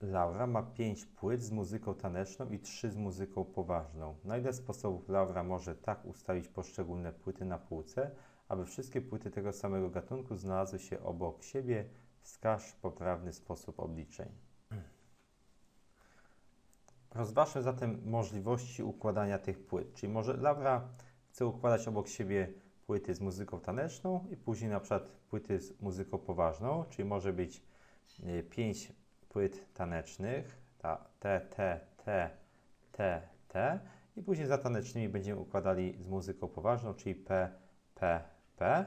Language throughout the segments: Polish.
Laura ma 5 płyt z muzyką taneczną i 3 z muzyką poważną. Na ile sposobów Laura może tak ustawić poszczególne płyty na półce, aby wszystkie płyty tego samego gatunku znalazły się obok siebie? Wskaż poprawny sposób obliczeń. Rozważmy zatem możliwości układania tych płyt. Czyli może Laura chce układać obok siebie płyty z muzyką taneczną i później na przykład płyty z muzyką poważną, czyli może być 5 płyt tanecznych, ta T, T, T, T, T i później za tanecznymi będziemy układali z muzyką poważną, czyli P, P, P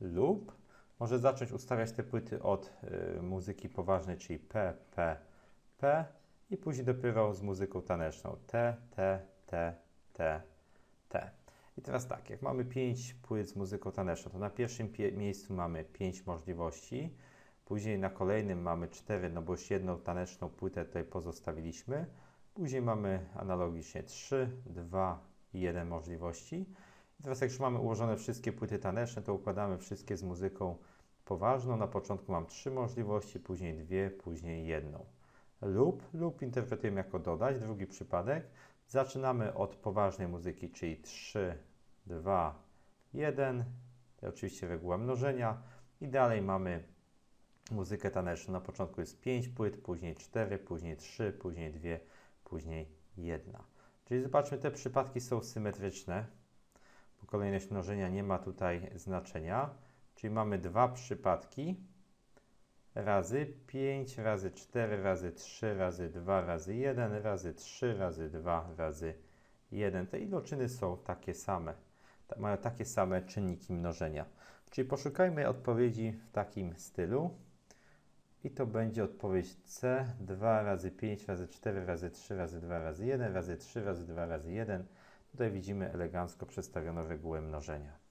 lub może zacząć ustawiać te płyty od y, muzyki poważnej, czyli P, P, P i później dopiero z muzyką taneczną T, T, T, T, T. I teraz tak, jak mamy 5 płyt z muzyką taneczną, to na pierwszym miejscu mamy 5 możliwości, później na kolejnym mamy 4, no bo już jedną taneczną płytę tutaj pozostawiliśmy, później mamy analogicznie 3, 2 i 1 możliwości. I teraz jak już mamy ułożone wszystkie płyty taneczne, to układamy wszystkie z muzyką poważną. Na początku mam 3 możliwości, później 2, później jedną. Lub, lub interpretujemy jako dodać, drugi przypadek. Zaczynamy od poważnej muzyki, czyli 3, 2, 1. To oczywiście reguła mnożenia. I dalej mamy muzykę taneczną. Na początku jest 5 płyt, później 4, później 3, później 2, później 1. Czyli zobaczmy, te przypadki są symetryczne, bo kolejność mnożenia nie ma tutaj znaczenia. Czyli mamy dwa przypadki razy 5 razy 4 razy 3 razy 2 razy 1 razy 3 razy 2 razy 1. Te iloczyny są takie same. Mają takie same czynniki mnożenia. Czyli poszukajmy odpowiedzi w takim stylu. I to będzie odpowiedź C. 2 razy 5 razy 4 razy 3 razy 2 razy 1 razy 3 razy 2 razy 1. Tutaj widzimy elegancko przedstawioną regułę mnożenia.